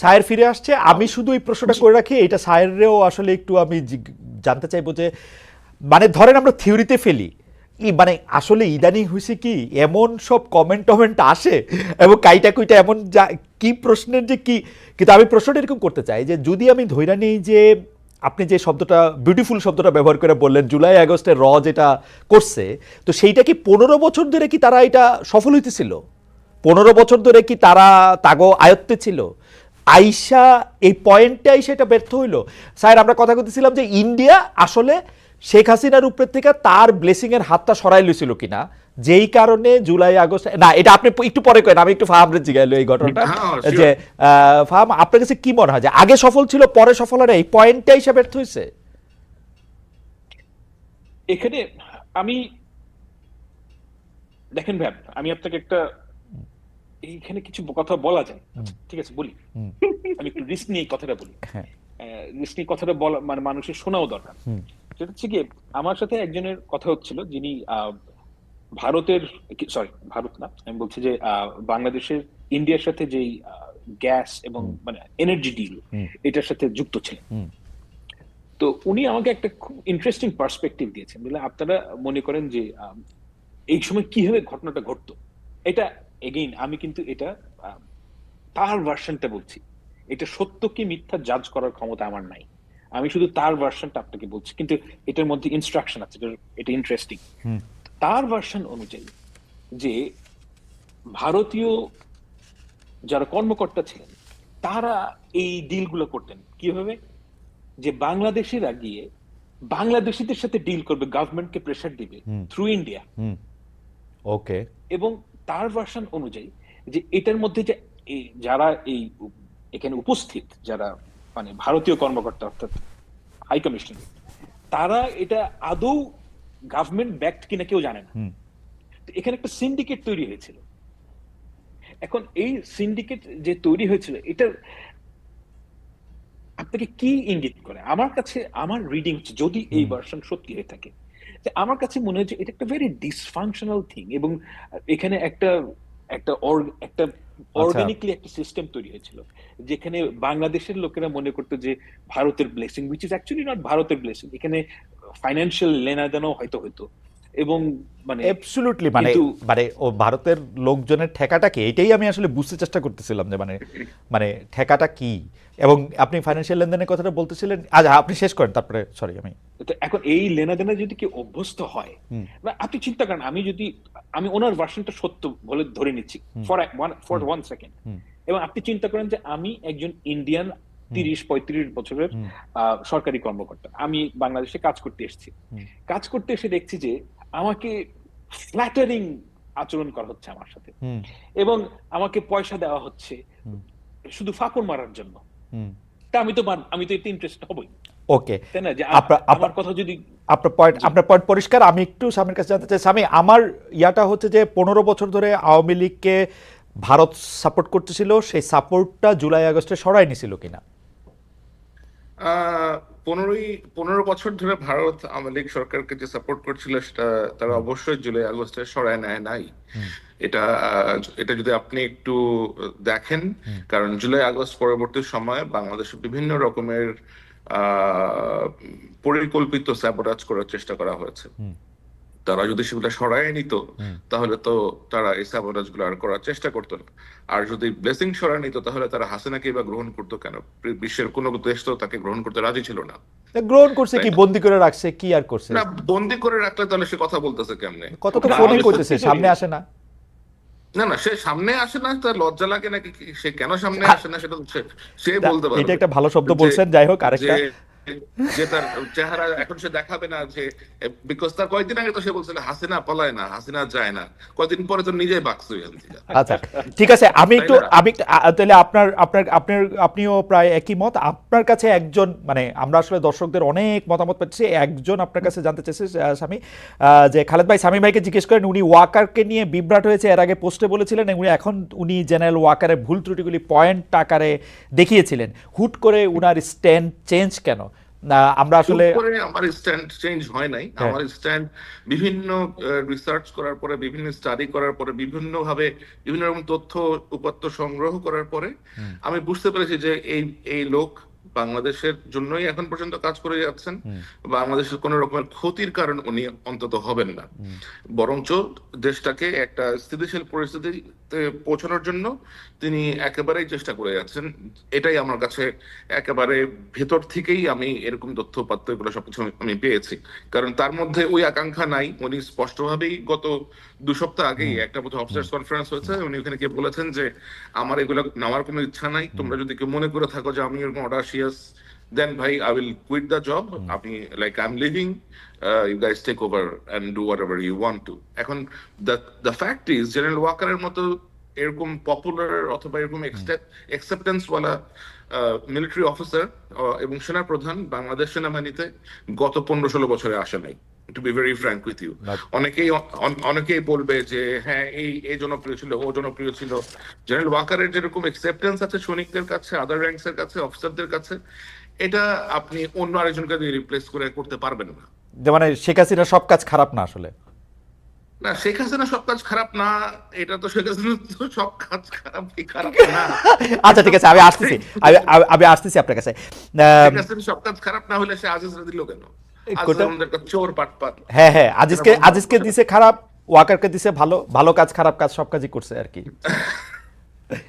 সায়ের ফিরে আসছে। আমি শুধু এই প্রশ্নটা করে রাখি, এটা সায়েরও আসলে একটু আমি জানতে চাইব যে মানে ধরেন আমরা থিওরিতে ফেলি মানে আসলে ইদানিং হয়েছে কি, এমন সব কমেন্ট টমেন্ট আসে, এবং কাইটা কুইটা এমন যা, কি প্রশ্নের যে কি, কিন্তু আমি প্রশ্নটা এরকম করতে চাই যে, যদি আমি ধৈরা নিই যে, আপনি যে শব্দটা বিউটিফুল শব্দটা ব্যবহার করে বললেন, জুলাই, আগস্টে র যেটা করছে, তো সেইটা কি পনেরো বছর ধরে কি তারা এটা সফল হইতেছিল? পনেরো বছর ধরে কি তারা তাগো আয়ত্তে ছিল? আইসা এই পয়েন্টে আইসা এটা ব্যর্থ হইল। স্যার আমরা কথা বলতেছিলাম যে ইন্ডিয়া আসলে শেখ হাসিনার উপরের থেকে তার ব্লেসিং এর হাতটা সরাই লইছিল কিনা যেই কারণে জুলাই আগস্ট না এটা আপনি একটু পরে করেন আমি একটু ফাহামরে জিগাইলো এই ঘটনাটা। হ্যাঁ, যে আহ, ফাহাম আপনার কাছে কি মনে হয় যে আগে সফল ছিল পরে সফল হয় এই পয়েন্টে আইসা ব্যর্থ হয়েছে এখানে আমি দেখেন ভাই আমি আপনাকে একটা এইখানে কিছু কথা বলা যায়। ঠিক আছে বলি। আমি একটু রিস্ক নিয়ে কথাটা বলি। হ্যাঁ। রিস্ক নিয়ে কথাটা বলা মানে মানুষের শোনাও দরকার। সেটা হচ্ছে কি আমার সাথে একজনের কথা হচ্ছিল যিনি ভারতের সরি ভারত না আমি বলছি যে বাংলাদেশের ইন্ডিয়ার সাথে যেই গ্যাস এবং মানে এনার্জি ডিল এটার সাথে যুক্ত ছিলেন। তো উনি আমাকে একটা খুব ইন্টারেস্টিং পার্সপেক্টিভ দিয়েছেন। বুঝলেন আপনারা মনে করেন যে এই সময় কীভাবে ঘটনাটা ঘটতো? এটা এগেইন আমি কিন্তু এটা তার ভার্সনটা বলছি। এটা সত্য কি মিথ্যা জাজ করার ক্ষমতা আমার নাই। আমি শুধু তার ভার্সনটা আপনাকে বলছি। কিন্তু এটার মধ্যে ইনস্ট্রাকশন আছে এটা- ইন্টারেস্টিং তার ভার্সন অনুযায়ী যে ভারতীয় যারা কর্মকর্তা ছিলেন তারা এই ডিলগুলো করতেন। কীভাবে? যে বাংলাদেশিরা গিয়ে বাংলাদেশিদের সাথে ডিল করবে গভর্নমেন্টকে প্রেশার দিবে থ্রু ইন্ডিয়া ওকে এবং তার ভার্সন অনুযায়ী যে এটার মধ্যে যে যারা এই এখানে উপস্থিত যারা মানে ভারতীয় কর্মকর্তা অর্থাৎ হাই কমিশন তারা এটা আদৌ গভর্নমেন্ট ব্যাক্ট কিনা কেউ জানে না। এখানে একটা সিন্ডিকেট তৈরি হয়েছিল। এখন এই সিন্ডিকেট যে তৈরি হয়েছিল এটা আপনাকে কি ইঙ্গিত করে? আমার কাছে আমার রিডিং যদি এই ভার্সন সত্যি হয়ে থাকে আমার কাছে মনে হচ্ছে এটা একটা ভেরি ডিসফাংশনাল থিং এবং এখানে একটা একটা একটা অর্গানিকলি একটা সিস্টেম তৈরি হয়েছিল যেখানে বাংলাদেশের লোকেরা মনে করতো যে ভারতের blessing which is actually not ভারতের ব্লেসিং এখানে ফাইন্যান্সিয়াল লেনাদেনাও হয়তো হতো। এবং মানে মানে মানে ও ভারতের লোকজনের ঠেকাটা কি? এটাই আমি আসলে বুঝতে চেষ্টা করতেছিলাম যে মানে মানে ঠেকাটা কি? এবং আপনি ফাইন্যান্সিয়াল লেনদেনের কথাটা বলতেছিলেন। আচ্ছা আপনি শেষ করেন তারপরে সরি আমি তো এখন এই লেনাদেনা যদি কেউ অভ্যস্ত হয় আপনি চিন্তা করেন আমি যদি আমি ওনার ভার্সনটা সত্য বলে ধরে নিচ্ছি ফর ফর ওয়ান সেকেন্ড এবং আপনি চিন্তা করেন যে আমি একজন ইন্ডিয়ান তিরিশ পঁয়ত্রিশ বছরের সরকারি কর্মকর্তা। আমি বাংলাদেশে কাজ করতে এসেছি। কাজ করতে এসে দেখছি যে আমাকে ফ্ল্যাটারিং আচরণ করা হচ্ছে আমার সাথে। এবং আমাকে পয়সা দেওয়া হচ্ছে শুধু ফাঁকর মারার জন্য। তা আমি তো আমি তো এতে ইন্টারেস্ট হবই। ওকে তাই না? যে আপনার- আমার কথা যদি আপনার পয়েন্ট আপনার পয়েন্ট পরিষ্কার। আমি একটু স্বামীর কাছে জানতে চাই। স্বামী আমার ইয়াটা হচ্ছে যে পনেরো বছর ধরে আওয়ামী লীগকে ভারত সাপোর্ট করতেছিল। সেই সাপোর্টটা জুলাই আগস্টে সরাই নিছিল কিনা? আহ, পনেরোই পনেরো বছর ধরে ভারত আওয়ামী লীগ সরকারকে যে সাপোর্ট করছিল সেটা তারা অবশ্যই জুলাই আগস্টে সরায় নেয় নাই। এটা এটা যদি আপনি একটু দেখেন কারণ জুলাই আগস্ট পরবর্তী সময়ে বাংলাদেশে বিভিন্ন রকমের আহ, পরিকল্পিত স্যাবোটাজ করার চেষ্টা করা হয়েছে। তারা যদি সেগুলো সরায় নিত তাহলে তো তারা এই স্যাবোটাজগুলো আর করার চেষ্টা করতো না। আর যদি ব্লেসিং সরায় নিত তাহলে তারা হাসিনাকে বা গ্রহণ করতো কেন? বিশ্বের কোনো দেশ তো তাকে গ্রহণ করতে রাজি ছিল না। গ্রহণ করছে কি বন্দি করে রাখছে কি আর করছে? না বন্দি করে রাখলে তাহলে সে কথা বলতেছে কেমনে? কত তো ফোনই করতেছে সামনে আসে না। না না সে সামনে আসে না তার লজ্জা লাগে নাকি সে কেন সামনে আসে না সেটা সে- বলতে পারবে। এটা একটা ভালো শব্দ বলছেন যাই হোক আরেকটা। যে- তার চেহারা এখন সে দেখাবে না যে বিকজ তার কয়েকদিন আগে তো সে বলছিল হাসিনা পলায় না হাসিনা যায় না। কয়েকদিন পরে তো নিজেই বাকস আচ্ছা ঠিক আছে আমি একটু আমি তাহলে আপনার আপনার আপনার আপনিও প্রায় একই মত। আপনার কাছে একজন মানে আমরা আসলে দর্শকদের অনেক মতামত পাচ্ছি একজন আপনার কাছে জানতে চাইছে স্বামী যে খালেদ ভাই স্বামী ভাইকে জিজ্ঞেস করেন উনি ওয়াকারকে নিয়ে বিভ্রাট হয়েছে এর আগে পোস্টে বলেছিলেন উনি এখন উনি জেনারেল ওয়াকারের ভুল ত্রুটিগুলি পয়েন্ট আকারে দেখিয়েছিলেন। হুট করে উনার স্ট্যান্ড চেঞ্জ কেন? আমরা আসলে আমার স্ট্যান্ড চেঞ্জ হয় নাই হ্যাঁ। আমার স্ট্যান্ড বিভিন্ন রিসার্চ করার পরে বিভিন্ন স্টাডি করার পরে বিভিন্ন ভাবে বিভিন্ন রকম তথ্য উপাত্ত সংগ্রহ করার পরে আমি বুঝতে পেরেছি যে এই এই লোক বাংলাদেশের জন্যই এখন পর্যন্ত কাজ করে যাচ্ছেন। বাংলাদেশের কোন রকমের ক্ষতির কারণ উনি অন্তত হবেন না। বরঞ্চ দেশটাকে একটা স্থিতিশীল পরিস্থিতিতে পৌঁছানোর জন্য তিনি একেবারেই চেষ্টা করে যাচ্ছেন। এটাই আমার কাছে একেবারে ভেতর থেকেই আমি এরকম তথ্য পাত্র এগুলো সবকিছু আমি- পেয়েছি। কারণ তার মধ্যে ওই আকাঙ্ক্ষা নাই। উনি স্পষ্টভাবেই গত দু সপ্তাহ আগেই একটা বোধ অফিসার্স কনফারেন্স হয়েছে। উনি ওখানে গিয়ে বলেছেন যে আমার এগুলো নেওয়ার কোনো ইচ্ছা নাই। তোমরা যদি কেউ মনে করে থাকো যে আমি এরকম audacious then bhai, I will quit the job. Mm. I like I'm leaving. Uh, you guys take over and do whatever you want to. এখন the fact is general general ওয়াকারের মতো এরকম popular অথবা এরকম অ্যাকসেপ্টেন্স ওয়ালা military officer এবং সেনা প্রধান বাংলাদেশ সেনাবাহিনীতে গত পনেরো ষোলো বছরে আসে নাই to be very frank with you অনেকেই অনেকেই বলবে যে হ্যাঁ এই এই জনপ্রিয় ছিল ও জনপ্রিয় ছিল। জেনারেল ওয়াকারের যেরকম অ্যাকসেপ্টেন্স আছে সৈনিকদের কাছে আদার র্যাঙ্কস এর কাছে অফিসারদের কাছে এটা আপনি অন্য আরেকজনকে দিয়ে রিপ্লেস করে করতে পারবেন না। মানে শেখ হাসিনার সব কাজ খারাপ না আসলে? না শেখ হাসিনা সব কাজ খারাপ না এটা তো শেখ হাসিনা তো সব কাজ খারাপ খারাপ না। আচ্ছা ঠিক আছে আমি আসতেছি আমি আসতেছি আপনার কাছে। শেখ হাসিনা সব কাজ খারাপ না হলে সে আজিজরা দিল কেন? চোর হ্যাঁ হ্যাঁ আজিজকে আজিজকে দিছে খারাপ ওয়াকারকে দিছে ভালো ভালো কাজ খারাপ কাজ সব কাজই করছে আর কি।